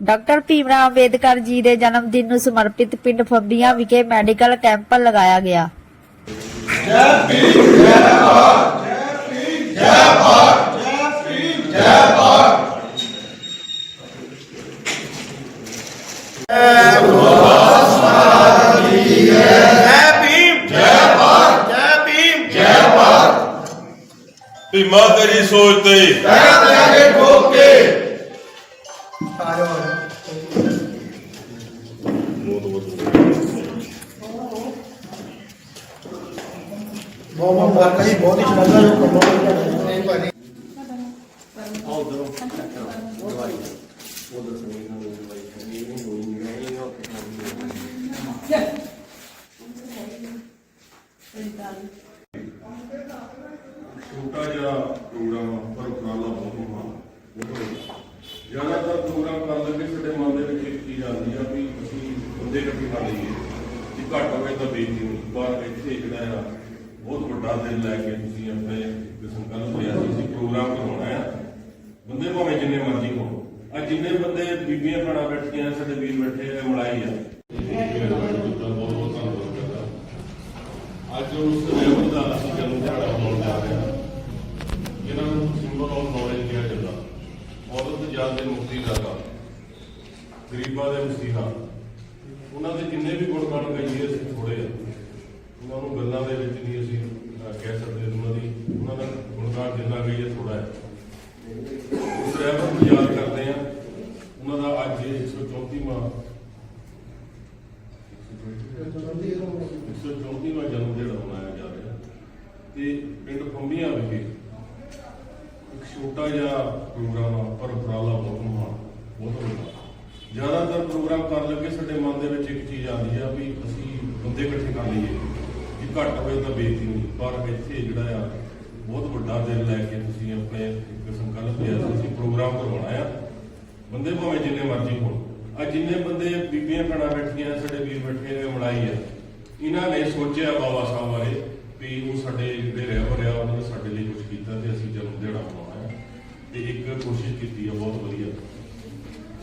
Doctor Bhimrao Ambedkar ji ਦੇ ਜਨਮ ਦਿਨ ਨੂੰ ਸਮਰਪਿਤ ਪਿੰਡ ਫੰਬੀਆਂ ਵਿਖੇ ਮੈਡੀਕਲ ਕੈਂਪ ਲਗਾਇਆ ਗਿਆ। ਜੈ ਭੀਮ ਜੈ ਭਾਰਤ ਜੈ ਭੀਮ ਜੈ ਭਾਰਤ ਭੀਮਾ ਤੇਰੀ ਸੋਚ ਤੇ। ਕਹਿ ਬਹੁਤ ਬਹੁਤ ਜੀ ਬਹੁਤ ਹੀ ਜੋ ਕੰਮ ਨਹੀਂ ਭਾਜੀ। ਛੋਟਾ ਜਿਹਾ ਪ੍ਰੋਗਰਾਮ ਪਰ ਉਪਰਾਲਾ ਬਹੁਤ ਮਹਾਨ ਜ਼ਿਆਦਾਤਰ ਪ੍ਰੋਗਰਾਮ ਕਰਨ ਲੱਗੇ ਸਾਡੇ ਮਨ ਦੇ ਵਿੱਚ ਇੱਕ ਚੀਜ਼ ਆਉਂਦੀ ਆ ਵੀ ਅਸੀਂ ਬੰਦੇ ਇਕੱਠੇ ਕਰ ਲਈਏ ਜੇ ਘੱਟ ਹੋਵੇ ਤਾਂ ਬੇਇੱਜ਼ਤੀ ਨਹੀਂ ਪਰ ਇੱਥੇ ਜਿਹੜਾ ਆ ਬਹੁਤ ਵੱਡਾ ਦਿਲ ਲੈ ਕੇ ਤੁਸੀਂ ਆਪਣੇ ਇੱਕ ਸੰਕਲਪ ਲਿਆ ਸੀ ਅਸੀਂ ਪ੍ਰੋਗਰਾਮ ਕਰਵਾਉਣਾ ਆ। ਬੰਦੇ ਭਾਵੇਂ ਜਿੰਨੇ ਮਰਜ਼ੀ ਹੋਣ। ਆ ਜਿੰਨੇ ਬੰਦੇ ਬੀਬੀਆਂ ਭੈਣਾਂ ਬੈਠੀਆਂ, ਸਾਡੇ ਵੀਰ ਬੈਠੇ ਆ, ਮਲਾਈ ਆ। ਅੱਜ ਉਸ ਲੈਵਲ ਦਾ ਅਸੀਂ ਜਨਮ ਦਿਹਾੜਾ ਮਨਾਉਣ ਜਾ ਰਹੇ ਹਾਂ। ਜਿਨ੍ਹਾਂ ਨੂੰ ਸਿੰਬਲ ਆਫ ਨੌਲੇਜ ਕਿਹਾ ਜਾਂਦਾ। ਔਰਤ ਜਾਤ ਦੇ ਮੁਕਤੀ ਦਾਤਾ। ਗਰੀਬਾਂ ਦੇ ਮਸੀਹਾ ਉਹਨਾਂ ਦੇ ਜਿੰਨੇ ਵੀ ਗੁਣ ਗਾਣ ਗਾਈਏ ਅਸੀਂ ਥੋੜੇ ਆ। ਉਹਨਾਂ ਨੂੰ ਗੱਲਾਂ ਦੇ ਵਿੱਚ ਨਹੀਂ ਅਸੀਂ ਕਹਿ ਸਕਦੇ ਉਹਨਾਂ ਦੀ, ਉਹਨਾਂ ਦਾ ਗੁਣ ਗਾਣ ਜਿੰਨਾ ਗਾਈਏ ਥੋੜਾ ਹੈ। ਉਸ ਨੂੰ ਯਾਦ ਕਰਦੇ ਆ ਉਹਨਾਂ ਦਾ ਅੱਜ 134ਵਾਂ 134ਵਾਂ ਜਨਮ ਦਿਹਾੜਾ ਮਨਾਇਆ ਜਾ ਰਿਹਾ। ਤੇ ਪਿੰਡ ਫੰਬੀਆਂ ਵਿਖੇ ਇੱਕ ਛੋਟਾ ਜਿਹਾ ਪ੍ਰੋਗਰਾਮ ਆ, ਪਰ ਉਪਰਾਲਾ ਬਹੁਤ ਮਹਾਨ, ਬਹੁਤ ਵੱਡਾ। ਜ਼ਿਆਦਾਤਰ ਪ੍ਰੋਗਰਾਮ ਕਰਨ ਲੱਗੇ ਸਾਡੇ ਮਨ ਦੇ ਵਿੱਚ ਇੱਕ ਚੀਜ਼ ਆਉਂਦੀ ਆ ਵੀ ਅਸੀਂ ਬੰਦੇ ਇਕੱਠੇ ਕਰ ਲਈਏ। ਜੇ ਘੱਟ ਹੋਏ ਤਾਂ ਬੇਇੱਜ਼ਤੀ ਨਹੀਂ। ਪਰ ਇੱਥੇ ਜਿਹੜਾ ਆ, ਬਹੁਤ ਵੱਡਾ ਦਿਲ ਲੈ ਕੇ ਤੁਸੀਂ ਆਪਣੇ ਸੰਕਲਪ ਲਿਆ ਸੀ ਅਸੀਂ ਪ੍ਰੋਗਰਾਮ ਕਰਵਾਉਣਾ ਆ। ਬੰਦੇ ਭਾਵੇਂ ਜਿੰਨੇ ਮਰਜ਼ੀ ਹੋਣ। ਆ ਜਿੰਨੇ ਬੰਦੇ ਬੀਬੀਆਂ ਭੈਣਾਂ ਬੈਠੀਆਂ, ਸਾਡੇ ਵੀਰ ਬੈਠੇ ਨੇ, ਮਲਾਈ ਆ। ਇਹਨਾਂ ਨੇ ਸੋਚਿਆ ਬਾਬਾ ਸਾਹਿਬ ਬਾਰੇ ਵੀ ਉਹ ਸਾਡੇ ਜਿਹੜੇ ਰਹਿ ਆ ਉਹਨਾਂ ਨੇ ਸਾਡੇ ਲਈ ਕੁਝ ਕੀਤਾ ਤੇ ਅਸੀਂ ਜਨਮ ਦਿਹਾੜਾ ਮਨਾਉਣਾ ਹੈ ਤੇ ਇੱਕ ਕੋਸ਼ਿਸ਼ ਕੀਤੀ ਆ, ਬਹੁਤ ਵਧੀਆ।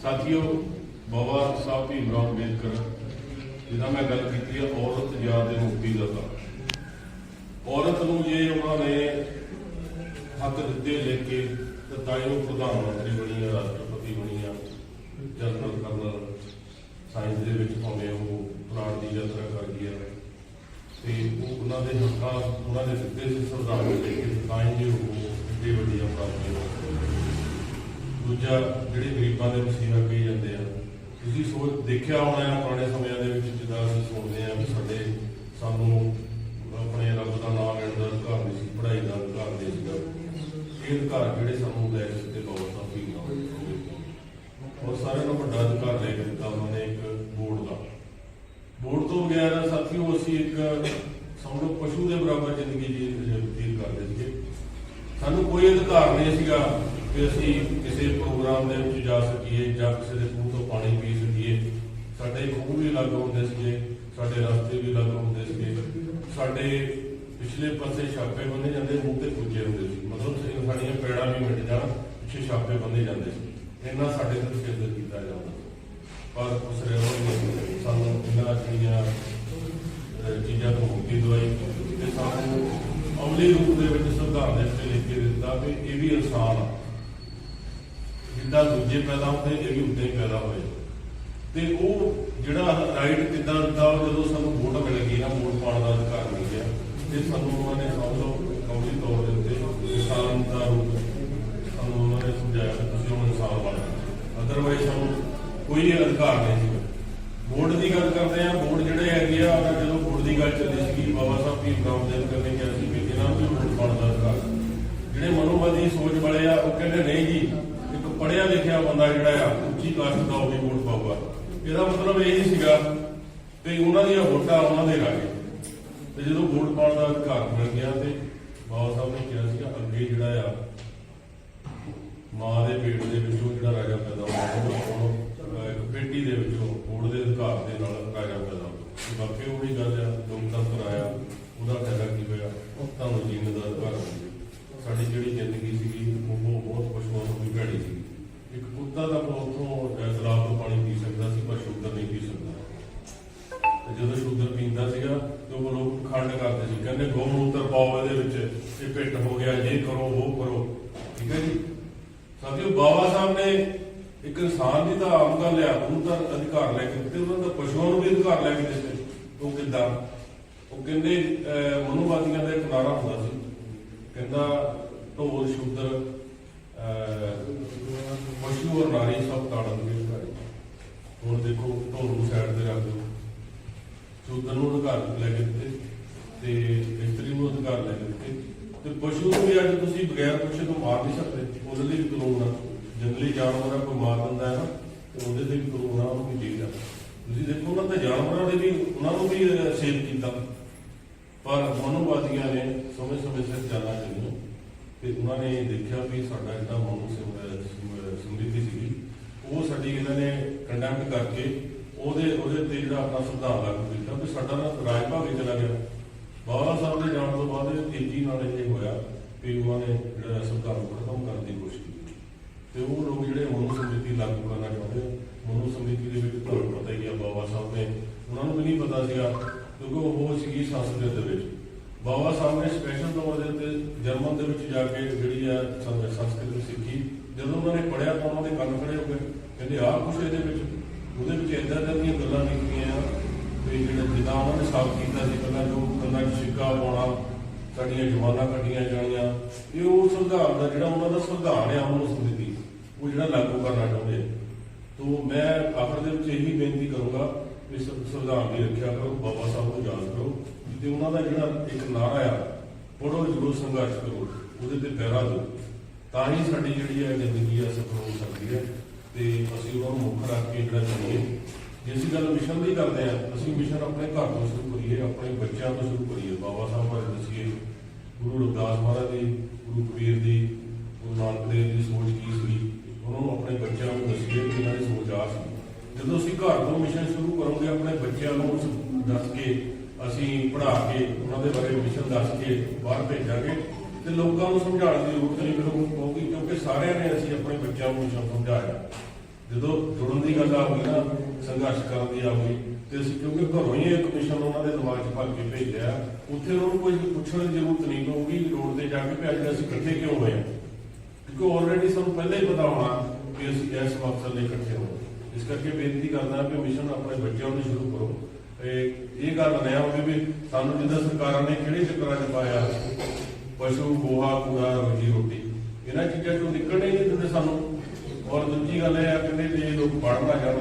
ਸਾਥੀਓ, ਬਾਬਾ ਸਾਹਿਬ ਭੀਮ ਰਾਓ ਅੰਬੇਦਕਰ ਜਿਹਦਾ ਮੈਂ ਗੱਲ ਕੀਤੀ ਆ, ਔਰਤ ਜਾਤ ਦੇ ਮੁਕਤੀ ਦਾਤਾ ਔਰਤ ਨੂੰ ਜੇ ਉਹਨਾਂ ਨੇ ਹੱਕ ਦਿੱਤੇ ਲੈ ਕੇ, ਤਾਂ ਉਹ ਪ੍ਰਧਾਨ ਮੰਤਰੀ ਬਣੀ ਆ, ਰਾਸ਼ਟਰਪਤੀ ਬਣੀ ਆ, ਜਨਰਲ ਕਰਨਲ, ਸਾਇੰਸ ਦੇ ਵਿੱਚ ਭਾਵੇਂ ਉਹ ਪ੍ਰਾਣ ਦੀ ਯਾਤਰਾ ਕਰ ਗਈ ਆ। ਤੇ ਉਹ ਉਹਨਾਂ ਦੇ ਹੱਕਾਂ, ਉਹਨਾਂ ਦੇ ਦਿੱਤੇ ਸੀ ਸੰਵਿਧਾਨ ਦੇ ਕੇ, ਤਾਂ ਹੀ ਉਹ ਇੱਡੀ ਵੱਡੀਆਂ ਪ੍ਰਾਪਤੀਆਂ ਦੂਜਾ ਜਿਹੜੇ ਗਰੀਬਾਂ ਦੇ ਮਸੀਹਾ ਕਹੀ ਜਾਂਦੇ ਆ, ਤੁਸੀਂ ਸੋਚ ਦੇਖਿਆ ਹੋਣਾ ਹੈ ਪੁਰਾਣੇ ਸਮਿਆਂ ਦੇ ਵਿੱਚ ਜਿੱਦਾਂ ਅਸੀਂ ਸੁਣਦੇ ਆ ਵੀ ਸਾਡੇ ਸਾਨੂੰ ਆਪਣੇ ਰੱਬ ਦਾ ਨਾਮ ਲੈਣ ਦਾ ਅਧਿਕਾਰ ਨਹੀਂ ਸੀ, ਪੜ੍ਹਾਈ ਦਾ ਅਧਿਕਾਰ ਨਹੀਂ ਸੀਗਾ। ਇਹ ਅਧਿਕਾਰ ਜਿਹੜੇ ਸਾਨੂੰ ਲੈ ਕੇ ਦਿੱਤੇ ਬਾਬਾ ਸਾਹਿਬ ਵੀ ਔਰ ਸਾਰਿਆਂ ਨੂੰ ਵੱਡਾ ਅਧਿਕਾਰ ਲੈ ਕੇ ਦਿੱਤਾ ਉਹਨਾਂ ਨੇ ਇੱਕ ਬੋਰਡ ਦਾ। ਬੋਰਡ ਤੋਂ ਬਗੈਰ ਸਾਥੀਓ, ਅਸੀਂ ਇੱਕ ਸਮਝੋ ਪਸ਼ੂ ਦੇ ਬਰਾਬਰ ਜ਼ਿੰਦਗੀ ਜੀ ਬਤੀਤ ਕਰਦੇ ਸੀਗੇ। ਸਾਨੂੰ ਕੋਈ ਅਧਿਕਾਰ ਨਹੀਂ ਸੀਗਾ ਕਿ ਅਸੀਂ ਪ੍ਰੋਗਰਾਮ ਦੇ ਵਿੱਚ ਜਾ ਸਕੀਏ ਜਾਂ ਕਿਸੇ ਦੇ ਖੂਹ ਤੋਂ ਪਾਣੀ ਪੀ ਸਕੀਏ। ਸਾਡੇ ਖੂਹ ਵੀ ਅਲੱਗ ਹੁੰਦੇ ਸੀਗੇ, ਸਾਡੇ ਰਸਤੇ ਵੀ ਅਲੱਗ ਹੁੰਦੇ ਸੀਗੇ। ਸਾਡੇ ਪਿਛਲੇ ਪਾਸੇ ਛਾਪੇ ਬੰਨੇ ਜਾਂਦੇ, ਮੂੰਹ ਤੇ ਪੁੱਜੇ ਹੁੰਦੇ ਸੀ। ਮਤਲਬ ਸਾਡੀਆਂ ਪੈੜਾਂ ਵੀ ਮਿਟ ਜਾਣ, ਪਿੱਛੇ ਛਾਪੇ ਬੰਨੇ ਜਾਂਦੇ ਸੀ। ਇੰਨਾ ਸਾਡੇ ਤੇ ਸਿਰ ਕੀਤਾ ਜਾਂਦਾ ਸੀ ਪਰ ਉਸ ਰੇਵਰ ਸਾਨੂੰ ਇਹਨਾਂ ਚੀਜ਼ਾਂ ਚੀਜ਼ਾਂ ਤੋਂ ਮੁਕਤੀ ਦਵਾਈ। ਤੇ ਸਾਨੂੰ ਅਮਲੀ ਰੂਪ ਦੇ ਵਿੱਚ ਸੰਵਿਧਾਨ ਦੇ ਵਿੱਚ ਲਿਖ ਕੇ ਦਿੱਤਾ ਵੀ ਇਹ ਵੀ ਇਨਸਾਨ ਆ। ਜਿੱਦਾਂ ਦੂਜੇ ਪੈਦਾ ਹੁੰਦੇ, ਇਹ ਵੀ ਉੱਦਾਂ ਹੀ ਪੈਦਾ ਹੋਏ। ਤੇ ਉਹ ਜਿਹੜਾ ਰਾਈਟ ਕਿੱਦਾਂ ਦਿੱਤਾ, ਉਹ ਜਦੋਂ ਸਾਨੂੰ ਵੋਟ ਮਿਲ ਗਈ ਨਾ, ਵੋਟ ਪਾਉਣ ਦਾ ਅਧਿਕਾਰ ਮਿਲ ਗਿਆ। ਤੇ ਸਾਨੂੰ ਉਹਨਾਂ ਨੇ ਸਮਝ ਲਓ ਕੌਮੀ ਤੌਰ ਦੇ ਉੱਤੇ ਇਨਸਾਨ ਦਾ ਰੂਪ ਸਾਨੂੰ ਉਹਨਾਂ ਨੇ ਸਮਝਾਇਆ ਕਿ ਤੁਸੀਂ ਹੁਣ ਇਨਸਾਨ ਬਣ ਅਦਰਵਾਈਜ਼ ਸਾਨੂੰ ਕੋਈ ਅਧਿਕਾਰ ਨਹੀਂ ਸੀ। ਬੋਰਡ ਦੀ ਗੱਲ ਕਰਦੇ ਆ ਬੋਰਡ ਜਿਹੜੇ ਹੈਗੇ ਆ ਉਹਨਾਂ ਜਦੋਂ ਬੋਰਡ ਦੀ ਗੱਲ ਚੱਲੀ ਸੀ ਬਾਬਾ ਸਾਹਿਬ ਭੀਮ ਰਾਓ ਦੇ ਕਰਨੇ ਕਿਹਾ ਸੀ ਵੀ ਇਹਨਾਂ ਨੂੰ ਵੋਟ ਪਾਉਣ ਦਾ ਅਧਿਕਾਰ। ਜਿਹੜੇ ਮਨੋਵਾਦੀ ਸੋਚ ਵਾਲੇ ਆ, ਉਹ ਕਹਿੰਦੇ ਨਹੀਂ ਜੀ ਪੜਿਆ ਲਿਖਿਆ ਬੰਦਾ ਜਿਹੜਾ ਆ, ਉੱਚੀ ਕਾਸਟ ਦਾ ਉਹ ਵੀ ਵੋਟ ਪਾਊਗਾ। ਇਹਦਾ ਮਤਲਬ ਇਹ ਨਹੀਂ ਸੀਗਾ ਤੇ ਉਹਨਾਂ ਦੀਆਂ ਵੋਟਾਂ ਉਹਨਾਂ ਦੇ ਰਾਗੇ ਤੇ ਜਦੋਂ ਵੋਟ ਪਾਉਣ ਦਾ ਅਧਿਕਾਰ ਮਿਲ ਗਿਆ ਤੇ ਬਾਬਾ ਸਾਹਿਬ ਨੇ ਕਿਹਾ ਸੀਗਾ, ਅੱਗੇ ਜਿਹੜਾ ਆ, ਮਾਂ ਦੇ ਪੇਟ ਦੇ ਵਿੱਚੋਂ ਜਿਹੜਾ ਰਾਜਾ ਪੈਦਾ ਹੋਇਆ ਬੇਟੀ ਦੇ ਵਿੱਚੋਂ ਵੋਟ ਦੇ ਅਧਿਕਾਰ ਦੇ ਨਾਲ ਰਾਜਾ ਪੈਦਾ ਹੋਇਆ ਬਾਕੀ ਉਹੀ ਗੱਲ ਆ ਲੋਕਤੰਤਰ ਆਇਆ ਕਹਿੰਦੇ ਗੋਮੂਤਰ ਪਾਓ ਇਹਦੇ ਵਿੱਚ ਇਹ ਪਿੱਟ ਹੋ ਗਿਆ ਇਹ ਕਰੋ ਉਹ ਕਰੋ। ਠੀਕ ਹੈ ਜੀ? ਸਾਥੀਓ ਬਾਬਾ ਸਾਹਿਬ ਨੇ ਇੱਕ ਇਨਸਾਨ ਦੀ ਤਾਂ ਆਮ ਗੱਲ ਆ ਉਹਨੂੰ ਤਾਂ ਅਧਿਕਾਰ ਲੈ ਕੇ ਦਿੱਤੇ ਉਹਨਾਂ ਦਾ ਪਸ਼ੂਆਂ ਨੂੰ ਵੀ ਅਧਿਕਾਰ ਲੈ ਕੇ ਦਿੱਤੇ। ਉਹ ਕਿੱਦਾਂ? ਉਹ ਕਹਿੰਦੇ ਅਹ, ਦਾ ਇੱਕ ਨਾਰਾ ਹੁੰਦਾ ਸੀ। ਕਹਿੰਦਾ ਢੋਲ ਸ਼ੂਦਰ ਪਸ਼ੂ ਔਰ ਨਾਰੀ ਸਭ ਤਾੜਨ ਦੇ ਘਰ ਹੁਣ ਦੇਖੋ ਢੋਲ ਨੂੰ ਸਾਈਡ ਤੇ ਰੱਖ ਦਿਓ। ਸ਼ੂਦਰ ਨੂੰ ਅਧਿਕਾਰ ਲੈ ਕੇ ਦਿੱਤੇ ਤੇ ਇਸਤਰੀ ਨੂੰ ਅਧਿਕਾਰ ਲੈ ਕੇ ਦਿੱਤੇ ਤੇ ਪਸ਼ੂ ਨੂੰ ਵੀ ਅੱਜ ਤੁਸੀਂ ਬਗੈਰ ਪੁੱਛੇ ਤੋਂ ਮਾਰ ਨਹੀਂ ਸਕਦੇ। ਉਹਦੇ ਲਈ ਵੀ ਕਾਨੂੰਨ ਆ। ਜੰਗਲੀ ਜਾਨਵਰ ਕੋਈ ਮਾਰ ਦਿੰਦਾ ਹੈ ਨਾ, ਤੇ ਉਹਦੇ ਲਈ ਵੀ ਕਾਨੂੰਨ ਆ, ਉਹਨੂੰ ਵੀ ਜੇਲ੍ਹ ਤੁਸੀਂ ਦੇਖੋ, ਉਹਨਾਂ ਤੇ ਜਾਨਵਰਾਂ ਦੇ ਵੀ, ਉਹਨਾਂ ਨੂੰ ਵੀ ਸੇਵ ਕੀਤਾ। ਪਰ ਮਨੋਵਾਦੀਆਂ ਨੇ ਸਮੇਂ ਸਮੇਂ ਸਿਰ ਜਾਣਾ ਚਾਹੀਦਾ ਤੇ ਉਹਨਾਂ ਨੇ ਦੇਖਿਆ ਵੀ ਸਾਡਾ ਜਿਹੜਾ ਮਨੋ ਸਿਮ- ਸਮਰਿੱਧੀ ਸੀਗੀ, ਉਹ ਸਾਡੀ ਇਹਨਾਂ ਨੇ ਕੰਡੈਕਟ ਕਰਕੇ ਉਹਦੇ ਉਹਦੇ ਤੇ ਜਿਹੜਾ ਆਪਣਾ ਸੰਵਿਧਾਨ ਲਾਗੂ ਕੀਤਾ ਵੀ ਸਾਡਾ ਨਾ ਰਾਜ ਭਾਗੇ ਚਲਾ ਗਿਆ। ਬਾਬਾ ਸਾਹਿਬ ਦੇ ਜਾਣ ਤੋਂ ਬਾਅਦ ਤੇਜ਼ੀ ਨਾਲ ਇਹ ਹੋਇਆ ਵੀ ਉਹਨਾਂ ਨੇ ਜਿਹੜਾ ਸੰਵਿਧਾਨ ਨੂੰ ਖਤਮ ਕਰਨ ਦੀ ਕੋਸ਼ਿਸ਼ ਕੀਤੀ। ਤੇ ਉਹ ਲੋਕ ਜਿਹੜੇ ਮਨੋ ਸਮਰਿੱਧੀ ਲਾਗੂ ਕਰਨਾ ਚਾਹੁੰਦੇ ਆ ਮਨੋ ਦੇ ਵਿੱਚ ਤੁਹਾਨੂੰ ਪਤਾ ਹੀ ਆ ਬਾਬਾ ਸਾਹਿਬ ਨੇ, ਉਹਨਾਂ ਨੂੰ ਵੀ ਨਹੀਂ ਪਤਾ ਸੀਗਾ, ਕਿਉਂਕਿ ਉਹ ਸੀਗੀ ਸੰਸਕ੍ਰਿਤ ਦੇ ਵਿੱਚ। ਬਾਬਾ ਸਾਹਿਬ ਨੇ ਸਪੈਸ਼ਲ ਤੌਰ ਦੇ ਉੱਤੇ ਜਰਮਨ ਦੇ ਵਿੱਚ ਜਾ ਕੇ ਜਿਹੜੀ ਆ ਸੰਸਕ੍ਰਿਤ ਸਿੱਖੀ। ਜਦੋਂ ਉਹਨਾਂ ਨੇ ਪੜਿਆ ਤਾਂ ਉਹਨਾਂ ਦੇ ਕੰਨ ਖੜੇ ਹੋ ਗਏ। ਕਹਿੰਦੇ, ਆਹ ਕੁਛ ਇਹਦੇ ਵਿੱਚ, ਉਹਦੇ ਵਿੱਚ ਇਦਾਂ ਇਦਾਂ ਦੀਆਂ ਗੱਲਾਂ ਲਿਖੀਆਂ ਵੀ ਜਿਹੜਾ ਜਿੱਦਾਂ ਉਹਨਾਂ ਨੇ ਸਾਫ਼ ਕੀਤਾ ਸੀ, ਪਹਿਲਾਂ ਜੋ ਕੰਨਾਂ 'ਚ ਪਾਉਣਾ ਸਾਡੀਆਂ ਜਵਾਨਾਂ ਕੱਢੀਆਂ ਜਾਣੀਆਂ, ਇਹ ਉਹ ਸੰਵਿਧਾਨ ਦਾ ਜਿਹੜਾ ਉਹਨਾਂ ਦਾ ਸੰਵਿਧਾਨ ਆ ਉਹਨੂੰ ਸਮਝਦੀ ਉਹ ਜਿਹੜਾ ਲਾਗੂ ਕਰਨਾ ਚਾਹੁੰਦੇ ਆ। ਮੈਂ ਆਖਰ ਦੇ ਵਿੱਚ ਇਹੀ ਬੇਨਤੀ ਕਰੂੰਗਾ ਵੀ ਸੰਵਿਧਾਨ ਦੀ ਰੱਖਿਆ ਕਰੋ, ਬਾਬਾ ਸਾਹਿਬ ਨੂੰ ਯਾਦ ਕਰੋ ਤੇ ਉਹਨਾਂ ਦਾ ਜਿਹੜਾ ਇੱਕ ਨਾਰਾ ਆ ਪੜੋ ਜਰੂਰ ਸੰਘਰਸ਼ ਕਰੋ, ਉਹਦੇ ਤੇ ਪਹਿਰਾ ਦਿਓ। ਤਾਂ ਹੀ ਸਾਡੀ ਜਿਹੜੀ ਹੈ ਜ਼ਿੰਦਗੀ ਆ ਸਫਲ ਹੋ ਸਕਦੀ ਹੈ ਤੇ ਅਸੀਂ ਉਹਨਾਂ ਨੂੰ ਮੁੱਖ ਰੱਖ ਕੇ ਜਿਹੜਾ ਚੱਲੀਏ। ਜੇ ਅਸੀਂ ਗੱਲ ਮਿਸ਼ਨ ਦੀ ਕਰਦੇ ਆ ਅਸੀਂ ਮਿਸ਼ਨ ਆਪਣੇ ਘਰ ਤੋਂ ਸ਼ੁਰੂ ਕਰੀਏ, ਆਪਣੇ ਬੱਚਿਆਂ ਤੋਂ ਸ਼ੁਰੂ ਕਰੀਏ। ਬਾਬਾ ਸਾਹਿਬ ਬਾਰੇ ਦੱਸੀਏ, ਗੁਰੂ ਰਵਿਦਾਸ ਮਹਾਰਾਜ ਦੀ, ਗੁਰੂ ਕਬੀਰ ਦੀ, ਗੁਰੂ ਨਾਨਕ ਦੇਵ ਦੀ ਸੋਚ ਕੀ ਸੀ? ਉਹਨਾਂ ਨੂੰ ਆਪਣੇ ਬੱਚਿਆਂ ਨੂੰ ਦੱਸੀਏ ਕਿ ਇਹਨਾਂ ਦੀ ਸੋਚ ਆ ਸੀ। ਜਦੋਂ ਅਸੀਂ ਘਰ ਤੋਂ ਮਿਸ਼ਨ ਸ਼ੁਰੂ ਕਰੋਗੇ, ਆਪਣੇ ਬੱਚਿਆਂ ਨੂੰ ਦੱਸ ਕੇ, ਅਸੀਂ ਪੜ੍ਹਾ ਕੇ, ਉਹਨਾਂ ਦੇ ਬਾਰੇ ਮਿਸ਼ਨ ਦੱਸ ਕੇ ਬਾਹਰ ਭੇਜਾਂਗੇ ਤੇ ਲੋਕਾਂ ਨੂੰ ਸਮਝਾਉਣ ਦੀ ਜ਼ਰੂਰਤ ਨਹੀਂ ਪਊ- ਪਊਗੀ ਕਿਉਂਕਿ ਸਾਰਿਆਂ ਨੇ ਅਸੀਂ ਆਪਣੇ ਬੱਚਿਆਂ ਨੂੰ ਮਿਸ਼ਨ ਸਮਝਾਇਆ। ਜਦੋਂ ਜੁੜਨ ਦੀ ਗੱਲ ਆ ਗਈ ਨਾ ਸੰਘਰਸ਼ ਕਰਨ ਦੀ ਆ ਗਈ ਤੇ ਅਸੀਂ ਕਿਉਂਕਿ ਘਰੋਂ ਹੀ ਇੱਕ ਮਿਸ਼ਨ ਉਹਨਾਂ ਦੇ ਦਿਮਾਗ 'ਚ ਭਰ ਕੇ ਭੇਜਿਆ ਉੱਥੇ ਉਹਨਾਂ ਨੂੰ ਕੋਈ ਪੁੱਛਣ ਦੀ ਜ਼ਰੂਰਤ ਨਹੀਂ ਪਊਗੀ ਰੋਡ ਤੇ ਜਾ ਕੇ ਵੀ ਅੱਜ ਅਸੀਂ ਇਕੱਠੇ ਕਿਉਂ ਹੋਏ ਹਾਂ। ਕਿਉਂਕਿ ਆਲਰੇਡੀ ਸਾਨੂੰ ਪਹਿਲਾਂ ਹੀ ਪਤਾ ਹੋਣਾ ਕਿ ਅਸੀਂ ਇਸ ਮਕਸਦ ਲਈ ਇਕੱਠੇ ਹੋਏ ਇਸ ਕਰਕੇ ਬੇਨਤੀ ਕਰਦਾ ਕਿ ਮਿਸ਼ਨ ਆਪਣੇ ਬੱਚਿਆਂ ਨੂੰ ਸ਼ੁਰੂ ਕਰੋ। ਇਹ ਇਹ ਗੱਲ ਨਾ ਹੋਵੇ ਵੀ ਸਾਨੂੰ ਜਿੱਦਾਂ ਸਰਕਾਰਾਂ ਨੇ ਕਿਹੜੇ ਚੱਕਰਾਂ 'ਚ ਪਾਇਆ ਪਸ਼ੂ, ਗੋਹਾ, ਕੂੜਾ ਰੋਜੀ ਰੋਟੀ। ਇਹਨਾਂ ਚੀਜ਼ਾਂ ਤੋਂ ਨਿਕਲਣੇ ਹੀ ਨਹੀਂ ਦਿੰਦੇ ਸਾਨੂੰ। ਔਰ ਦੂਜੀ ਗੱਲ ਇਹ ਆ ਕਿ ਜੇ ਲੋਕ ਪੜ੍ਹਨਾ ਜਾਣ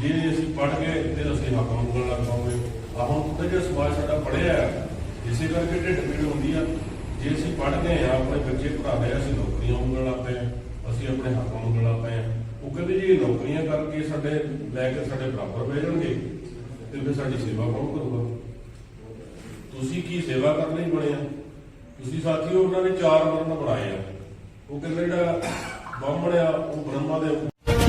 ਜੇ ਅਸੀਂ ਪੜ੍ਹ ਕੇ ਤੇ ਅਸੀਂ ਹੱਕ ਮੰਗਣ ਲੱਗ ਪਾਉਂਗੇ। ਆਹ ਥੋੜਾ ਜਿਹਾ ਸਮਾਜ ਸਾਡਾ ਪੜ੍ਹਿਆ ਆ ਇਸੇ ਕਰਕੇ ਢਿੱਡ ਪੀੜ ਹੁੰਦੀ ਆ। ਜੇ ਅਸੀਂ ਪੜ੍ਹ ਗਏ ਆ ਆਪਣੇ ਬੱਚੇ ਪੜ੍ਹਾ ਲਏ ਅਸੀਂ ਨੌਕਰੀਆਂ ਮੰਗਣ ਲੱਗ ਪਏ ਅਸੀਂ ਆਪਣੇ ਹੱਕ ਮੰਗਣ ਲੱਗ ਪਏ ਉਹ ਕਹਿੰਦੇ ਜੀ ਨੌਕਰੀਆਂ ਕਰਕੇ ਸਾਡੇ ਲੈ ਕੇ ਸਾਡੇ ਬਰਾਬਰ ਬਹਿ ਤੇ ਫਿਰ ਸਾਡੀ ਸੇਵਾ ਕੌਣ ਕਰੂਗਾ? ਤੁਸੀਂ ਕੀ ਸੇਵਾ ਕਰਨ ਲਈ ਬਣੇ ਆ? ਤੁਸੀਂ ਸਾਥੀਓ, ਉਹਨਾਂ ਨੇ ਚਾਰ ਵਰਨ ਬਣਾਏ ਆ। ਉਹ ਕਹਿੰਦੇ ਜਿਹੜਾ ਬਾਹਮਣ ਆ, ਉਹ ਬ੍ਰਹਮਾ ਦੇ